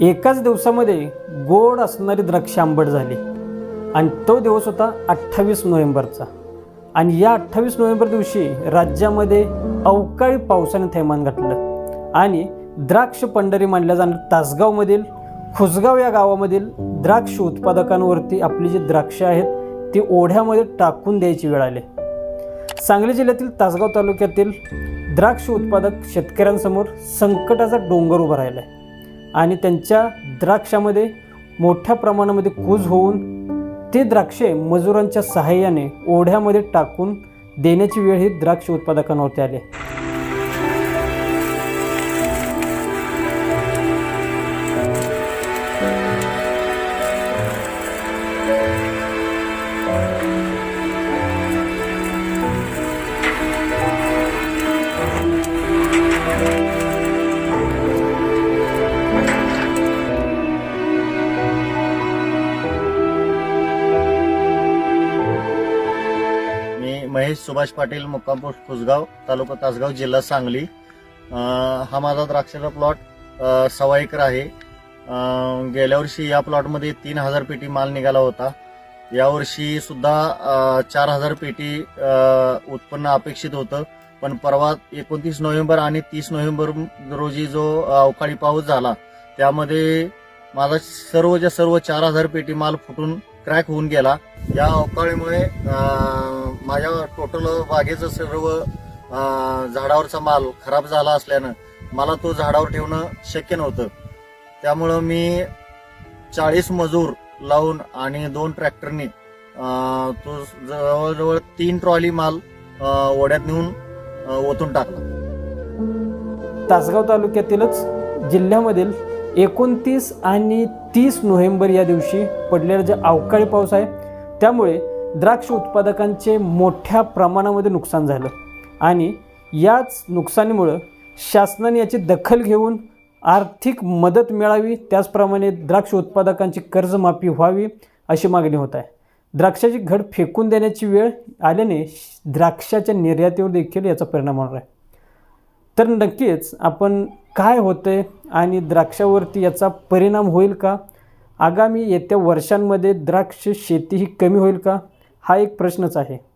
एकाच दिवसामध्ये गोड असणारी द्राक्ष आंबट झाली. आणि तो दिवस होता अठ्ठावीस नोव्हेंबरचा. आणि या अठ्ठावीस नोव्हेंबर दिवशी राज्यामध्ये अवकाळी पावसाने थैमान घातलं. आणि द्राक्ष पंढरी मानल्या जाणाऱ्या तासगावमधील खुसगाव या गावामधील द्राक्ष उत्पादकांवरती आपली जी द्राक्ष आहेत ती ओढ्यामध्ये टाकून द्यायची वेळ आली. सांगली जिल्ह्यातील तासगाव तालुक्यातील द्राक्ष उत्पादक शेतकऱ्यांसमोर संकटाचा डोंगर उभा राहिला आहे आणि त्यांच्या द्राक्षामध्ये मोठ्या प्रमाणामध्ये कूज होऊन ते द्राक्षे मजुरांच्या सहाय्याने ओढ्यामध्ये टाकून देण्याची वेळ ही द्राक्ष उत्पादकांवरती आली. महेश सुभाष पाटील मुक्काम पोस्ट कुसगाव तालुका तासगाव जिल्हा सांगली. हा माझा द्राक्षाचा प्लॉट सवा सव्वा एकर आहे. गेल्या वर्षी या प्लॉटमध्ये तीन हजार पेटी माल निघाला होता. यावर्षी सुद्धा चार हजार पेटी उत्पन्न अपेक्षित होतं. पण परवा एकोणतीस नोव्हेंबर आणि तीस नोव्हेंबर रोजी जो अवकाळी पाऊस झाला त्यामध्ये माझा सर्व ज्या सर्व चार हजार पेटी माल फुटून क्रॅक होऊन गेला. या अवकाळीमुळे माझ्या टोटल बागेचं सर्व झाडावरचा माल खराब झाला असल्यानं मला तो झाडावर ठेवणं शक्य नव्हतं. त्यामुळं मी चाळीस मजूर लावून आणि दोन ट्रॅक्टरनी तो जवळजवळ तीन ट्रॉली माल ओढ्यात नेऊन ओतून टाकला. तासगाव तालुक्यातीलच जिल्ह्यामधील एकोणतीस आणि तीस नोव्हेंबर या दिवशी पडलेला जे अवकाळी पाऊस आहे त्यामुळे द्राक्ष उत्पादकांचे मोठ्या प्रमाणामध्ये नुकसान झालं. आणि याच नुकसानीमुळं शासनाने याची दखल घेऊन आर्थिक मदत मिळावी त्याचप्रमाणे द्राक्ष उत्पादकांची कर्जमाफी व्हावी अशी मागणी होत आहे. द्राक्षाची घड फेकून देण्याची वेळ आल्याने द्राक्षाच्या निर्यातीवर देखील याचा परिणाम होणार आहे. तर नक्कीच आपण काय होतंय आणि द्राक्षावरती याचा परिणाम होईल का? आगामी येत्या वर्षांमध्ये द्राक्ष शेती ही कमी होईल का? हा एक प्रश्नच आहे.